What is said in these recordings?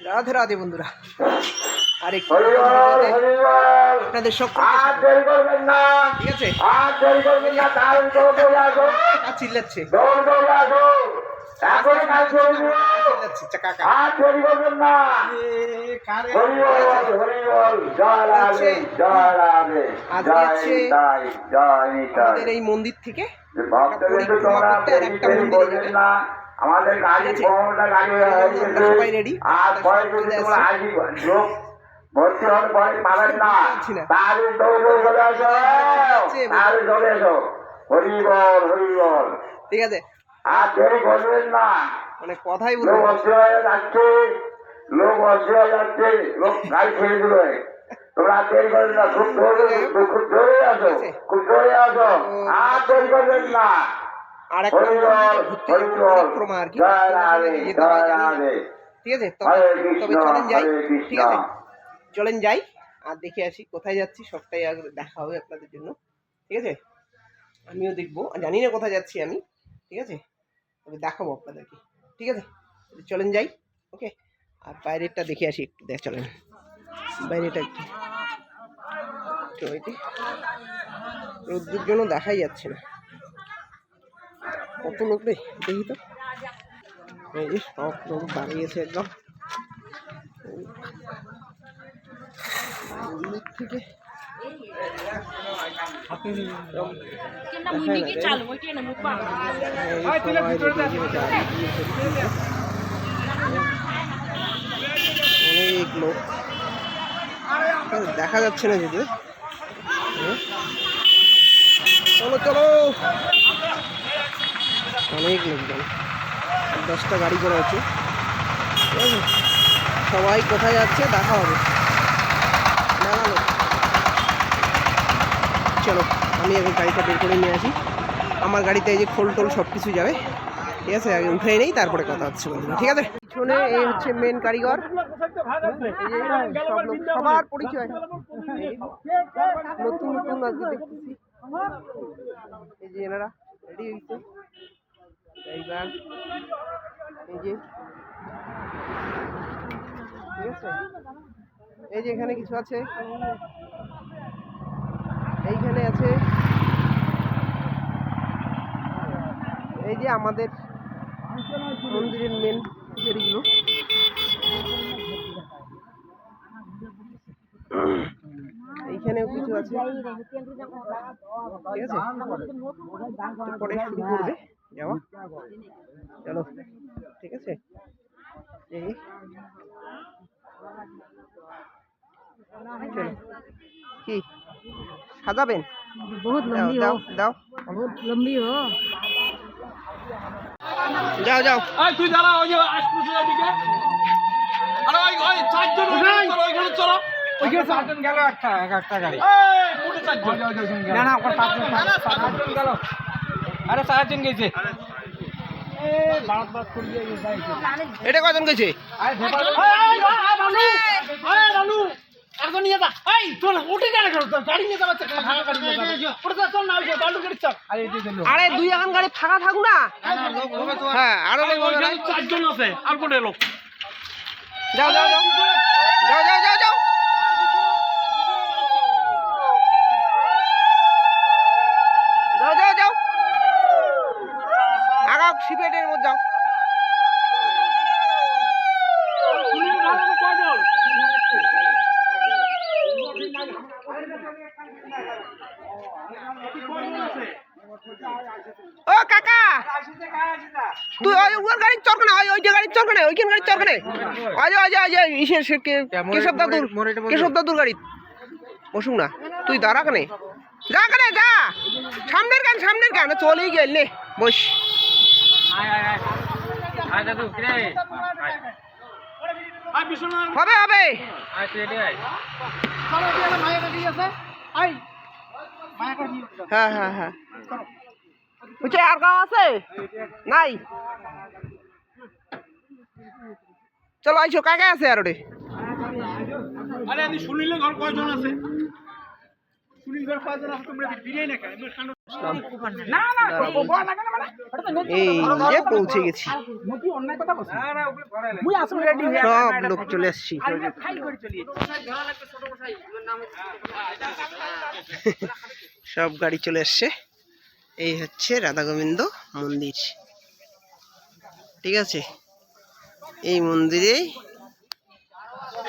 রাধে রাধে বন্ধুরা। আর আপনাদের সকলকে আচ্ছা, এই মন্দির থেকে একটা মন্দির আমাদের গাড়ি। পনেরোটা গাড়ি হয়ে ready। আর পরে যদি তোমরা আসছি। আসি লোক ভর্তি হতে পরে পাবেন না। তাহলে দৌড় আসো। তাহলে দৌড়ে এসো। হরি বল হরি বল। ঠিক আছে। আর দেরি করবেন না। মানে কথাই লোক অস্থির হয়ে যাচ্ছে। লোক অস্থির হয়ে যাচ্ছে। লোক গাড়ি ছেড়ে দিবে। তোমরা দেরি করবেন না। খুব আসো। খুব আসো। আর দেরি করবেন না। আর একটা আর কি ঠিক আছে তবে তবে চলেন যাই ঠিক আছে। চলেন যাই আর দেখে আসি কোথায় যাচ্ছি সবটাই আগে দেখা হবে আপনাদের জন্য। ঠিক আছে? আমিও দেখব জানি না কোথায় যাচ্ছি আমি। ঠিক আছে? তবে দেখাবো আপনাদেরকে। ঠিক আছে? চলেন যাই ওকে? আর বাইরেরটা দেখে আসি একটু দেখ চলেন। বাইরেটা একটু। রোদ্দুর জন্য দেখাই যাচ্ছে না। কত লোক রে দেখি তো। এই যে সব লোক দাঁড়িয়েছে একদম। অনেক লোক। দেখা যাচ্ছে না যদি হ্যাঁ। চলো চলো। অনেক লোকজন। দশটা গাড়ি করা আছে। সবাই কোথায় যাচ্ছে দেখা হবে। দেখাল চলো, আমি আগে গাড়িটা বের করে নিয়ে আসি। আমার গাড়িতে এই যে খোল টোল সব কিছু যাবে। ঠিক আছে? আগে উঠে নেই, তারপরে কথা হচ্ছে ঠিক আছে? পিছনে এই হচ্ছে মেন কারিগর। সবার পরিচয়। নতুন নতুন আজকে দেখতেছি। এই যে এনারা রেডি হয়েছে। এইবার এই যে, ঠিক আছে? এই যে এখানে কিছু আছে। এইখানে আছে। এই যে আমাদের মন্দিরের মেন পুজারিগুলো। এইখানেও কিছু আছে। ঠিক আছে? পরে শুরু করবে। চলো ঠিক আছে? এই। কি? সাজাবেন? বহুত লম্বি দাও দাও। বহুত লম্বি হো। যাও যাও। আয় তুই দাঁড়া ওই আসপুসের চারজন ওইখানে চলো ওইখানে একটা গাড়ি। এই না না ওখানে পাঁচজন পাঁচজন গেল। আরে চারজন গেছে। এটা কয়জন গেছে? গাড়ি গাড়ি নিয়ে আরে দুই এখন গাড়ি ফাঁকা থাকুক না? আর। হ্যাঁ, কোন যাও যাও। যাও যাও যাও যাও। সিপেটের মধ্যে যাও ও কাকা! তুই ওই ওর গাড়ির চরক না ওই গাড়ির চরক না ওইখান গাড়ির চরক না। যে ওই যে ইসের কেশব দাদুর কেশব দাদুর গাড়ি। বসুক না তুই দাঁড়া কেনে। যা কেনে যা। সামনের গান সামনের গান চলেই গেল নে বস। হবে হবে। হ্যাঁ হ্যাঁ হ্যাঁ। আর গাও আছে? নাই? চলো আইসো কাকা আছে আর ওরে আরে আমি সুনীলের ঘর কয়জন আছে? সুনীল ঘর কয়জন আছে? তোমরা বিরিয়ানি না না না এই যে পৌঁছে গেছি। সব লোক চলে আসছি। সব গাড়ি চলে আসছে। এই হচ্ছে রাধা গোবিন্দ মন্দির। ঠিক আছে? এই মন্দিরে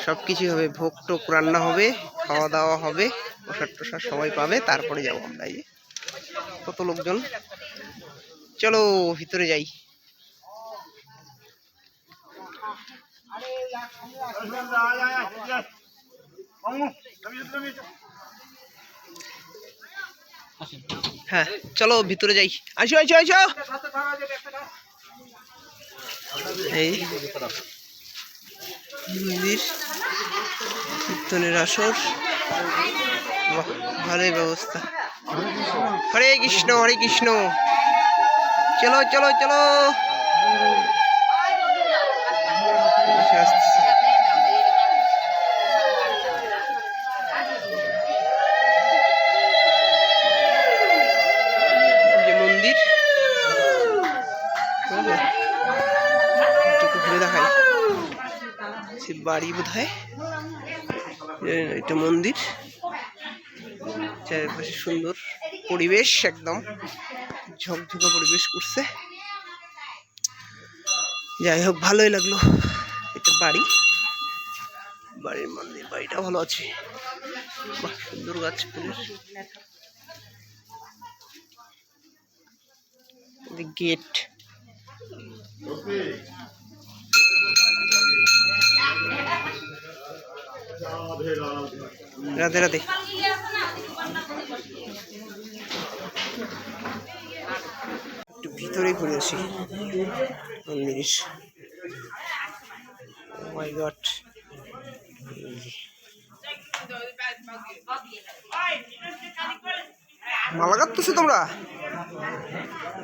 সব কিছু হবে। ভোগ টোক রান্না হবে খাওয়া দাওয়া হবে প্রসাদ টসাদ সবাই পাবে। তারপরে যাব আমরা এই। কত লোকজন? চলো ভিতরে যাই। হ্যাঁ চলো ভিতরে যাই। আসো আসো আসো। এই মন্দির, কীর্তনের আসর। ভালোই ব্যবস্থা। হরে কৃষ্ণ হরে কৃষ্ণ। চলো চলো চলো। মন্দির সে বাড়ি বোধ হয় এটা মন্দির। চারিপাশে সুন্দর পরিবেশ একদম। ঝকঝকে পরিবেশ করছে। যাই হোক, ভালোই লাগল। এটা বাড়ি। বাড়ির মন্দির, বাড়িটা ভালো আছে। বাহ, সুন্দর গাছ গেট। রাধে রাধে। ভিতরে ঘুরে আসি। মন্দিরের মাই গড মালা কাটতেছো তোমরা?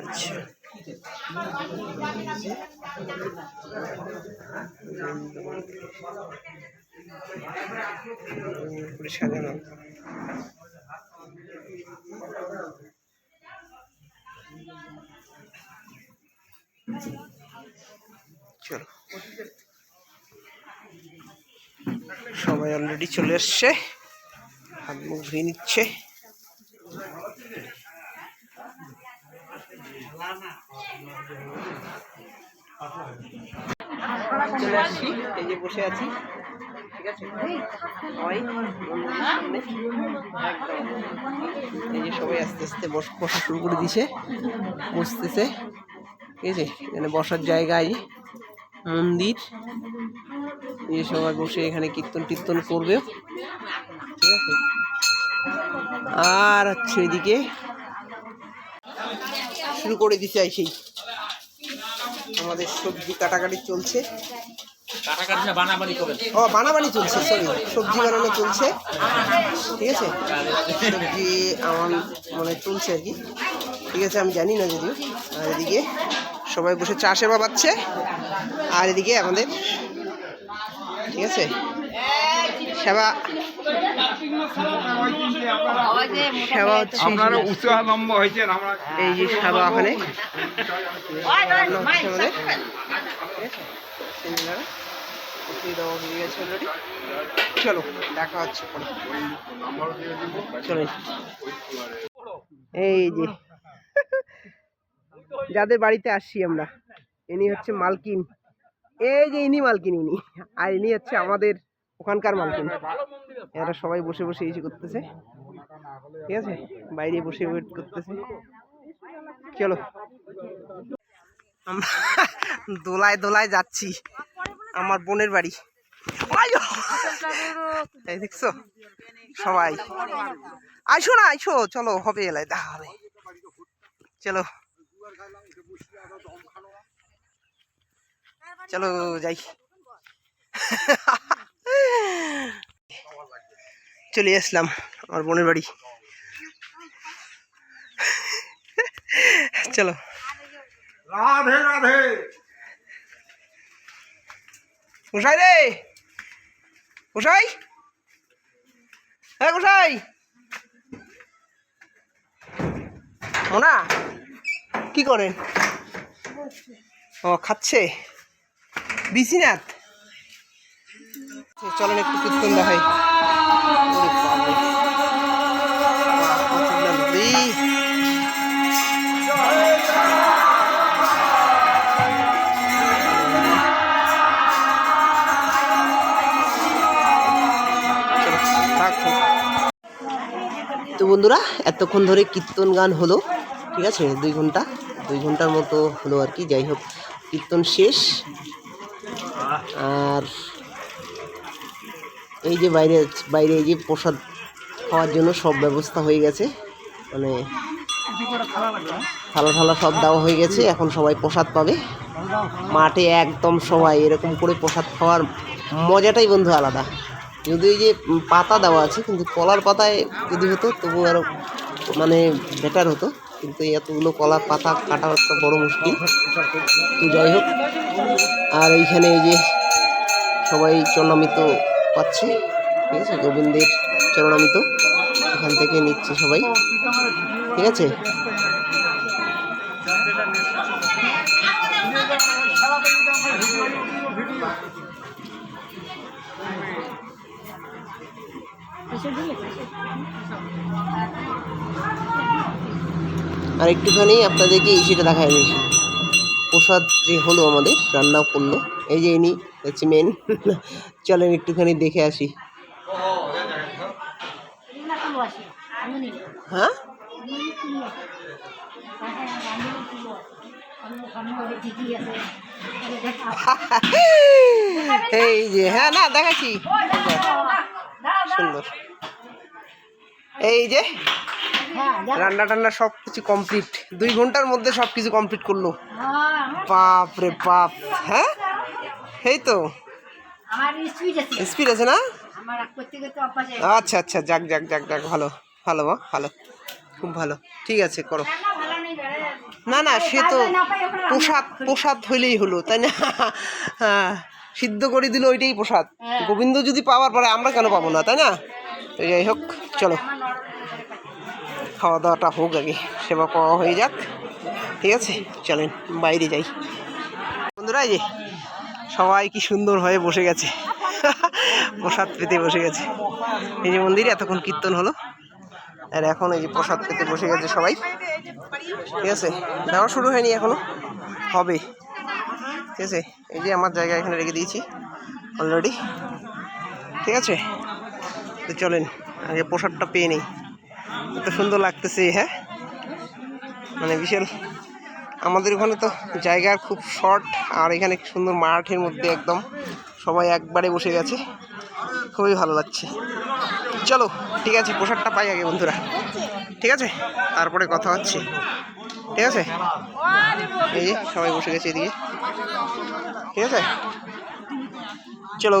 আচ্ছা। সাজানো চলো। সবাই অলরেডি চলে এসছে। হাত মুখ ধুয়ে নিচ্ছে। চলে আসছি। এই যে বসে আছি। ঠিক আছে? সবাই। এই যে সবাই আস্তে আস্তে বসা শুরু করে দিছে বসতেছে। ঠিক আছে এখানে বসার জায়গায় মন্দির। এই সবাই বসে এখানে কীর্তন টীর্তন করবে। ঠিক আছে? আর হচ্ছে এদিকে শুরু করে দিতে সেই। আমাদের সবজি কাটাকাটি চলছে। ও বানাবানি চলছে সরি সবজি বানানো চলছে। ঠিক আছে? সবজি আমার মানে চলছে আর কি। ঠিক আছে আমি জানি না যদিও। আর এদিকে সবাই বসে চা সেবা পাচ্ছে। আর এদিকে আমাদের ঠিক আছে? সেবা সেবা হচ্ছে এই যে সেবা ওখানে। আমাদের চলো দেখা হচ্ছে চলো। এই যে যাদের বাড়িতে আসছি আমরা, ইনি হচ্ছে মালকিন। এই যে ইনি মালকিন, ইনি। আর ইনি হচ্ছে আমাদের ওখানকার মালকিন। এরা সবাই বসে বসে যে করতেছে। ঠিক আছে? বাইরে বসে ওয়েট করতেছে। চলো। দোলায় দোলায় যাচ্ছি আমার বোনের বাড়ি! দেখছ? সবাই। আইসো না, আইসো। চলো, হবে এলাই দেখা হবে। চলো। চলো যাই। চলে আসলাম আমার বোনের বাড়ি। চলো। রাধে রাধে। গোসাই রে! গোসাই! হ্যাঁ গোসাই! মোনা কি করেন? ও খাচ্ছে? বিসিনাথ। চলেন একটু কীর্তন থাক। তো বন্ধুরা, এতক্ষণ ধরে কীর্তন গান হলো, ঠিক আছে? দুই ঘণ্টা, দুই ঘণ্টার মতো হলো আর কি। যাই হোক, কীর্তন শেষ। আর এই যে বাইরে বাইরে এই যে প্রসাদ খাওয়ার জন্য সব ব্যবস্থা হয়ে গেছে। মানে থালা থালা সব দেওয়া হয়ে গেছে, এখন সবাই প্রসাদ পাবে। মাঠে একদম সবাই এরকম করে প্রসাদ খাওয়ার মজাটাই বন্ধু আলাদা। যদি এই যে পাতা দেওয়া আছে, কিন্তু কলার পাতায় যদি হতো তবু আরও মানে বেটার হতো। কিন্তু এতগুলো কলা পাতা কাটা একটা বড় মুশকিল। তো যাই হোক, আর এইখানে এই যে সবাই চরণামিত পাচ্ছে, ঠিক আছে? গোবিন্দের চরণামিত এখান থেকে নিচ্ছে সবাই, ঠিক আছে? আর একটুখানি আপনাদেরকে সেটা দেখায় আমি প্রসাদ যে হলো আমাদের রান্না করল। এই যে ইনি হচ্ছে মেন চলেন একটুখানি দেখে আসি। হ্যাঁ? এই যে হ্যাঁ না দেখাচ্ছি সুন্দর এই যে? রান্না টান্না সব কিছু কমপ্লিট দুই ঘণ্টার মধ্যে সব কিছু কমপ্লিট করল। বাপ রে বাপ। হ্যাঁ? এই তো। স্পিড আছে। না? হয়ে আচ্ছা আচ্ছা যাক যাক যাক যাক ভালো। ভালো মা ভালো। খুব ভালো। ঠিক আছে করো। না। না সে তো প্রসাদ প্রসাদ হইলেই হলো তাই না? হ্যাঁ সিদ্ধ করে দিল ওইটাই প্রসাদ। গোবিন্দ যদি পাওয়ার পরে আমরা কেন পাবো না তাই না? যাই হোক চলো। খাওয়া দাওয়াটা হোক আগে, সেবা পাওয়া হয়ে যাক, ঠিক আছে? চলেন, বাইরে যাই। বন্ধুরা, এই যে সবাই কি সুন্দর হয়ে বসে গেছে। প্রসাদ পেতে বসে গেছে। এই যে মন্দিরে এতক্ষণ কীর্তন হলো। আর এখন এই যে প্রসাদ পেতে বসে গেছে সবাই। ঠিক আছে? দেওয়া শুরু হয়নি এখনও। হবে। ঠিক আছে? এই যে আমার জায়গা এখানে রেখে দিয়েছি অলরেডি ঠিক আছে? তো চলেন, আগে প্রসাদটা পেয়ে নেই। এত সুন্দর লাগতেছে হ্যাঁ? মানে বিশাল, আমাদের ওখানে তো জায়গা খুব শর্ট, আর এখানে সুন্দর মাঠের মধ্যে একদম সবাই একবারে বসে গেছে। খুবই ভালো লাগছে। চলো, ঠিক আছে পোশাকটা পাই আগে বন্ধুরা। ঠিক আছে? তারপরে কথা হচ্ছে। ঠিক আছে? এই যে, সবাই বসে গেছে এদিকে। ঠিক আছে? চলো।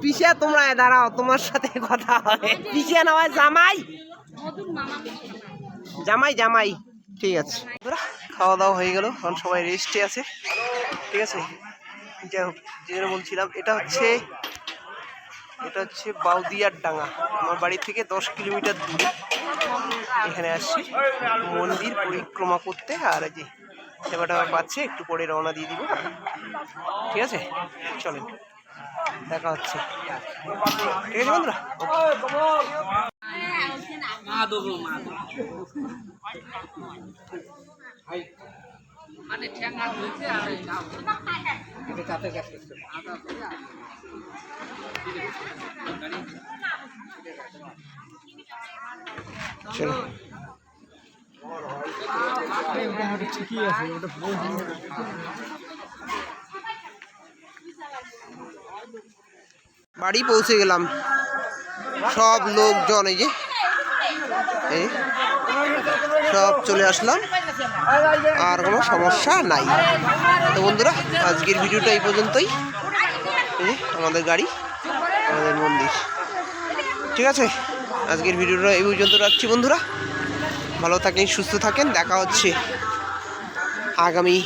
পিছিয়ে তোমরা দাঁড়াও, তোমার সাথে কথা হবে। পিছিয়ে না হয় জামাই? জামাই জামাই, ঠিক আছে। খাওয়া দাওয়া হয়ে গেল, এখন সবাই রেস্টে আছে, ঠিক আছে? যাই হোক, যেটা বলছিলাম, এটা হচ্ছে এটা হচ্ছে বাউদিয়ার ডাঙ্গা। আমার বাড়ি থেকে দশ কিলোমিটার দূরে। এখানে আসছি। মন্দির পরিক্রমা করতে, আর যে সেবাটা পাচ্ছে একটু পরে রওনা দিয়ে দিব। ঠিক আছে? চলেন। দেখা হচ্ছে। ঠিক আছে বন্ধুরা? চলো। বাড়ি পৌঁছে গেলাম। সব লোকজন এই যে সব চলে আসলাম। আর কোনো সমস্যা নাই। তো বন্ধুরা, আজকের ভিডিওটা এই পর্যন্তই। এই আমাদের গাড়ি, আমাদের মন্দির। ঠিক আছে? আজকের ভিডিওটা এই পর্যন্ত রাখছি বন্ধুরা। ভালো থাকেন সুস্থ থাকেন। দেখা হচ্ছে আগামী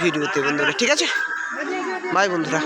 ভিডিওতে বন্ধুরা। ঠিক আছে? বাই বন্ধুরা।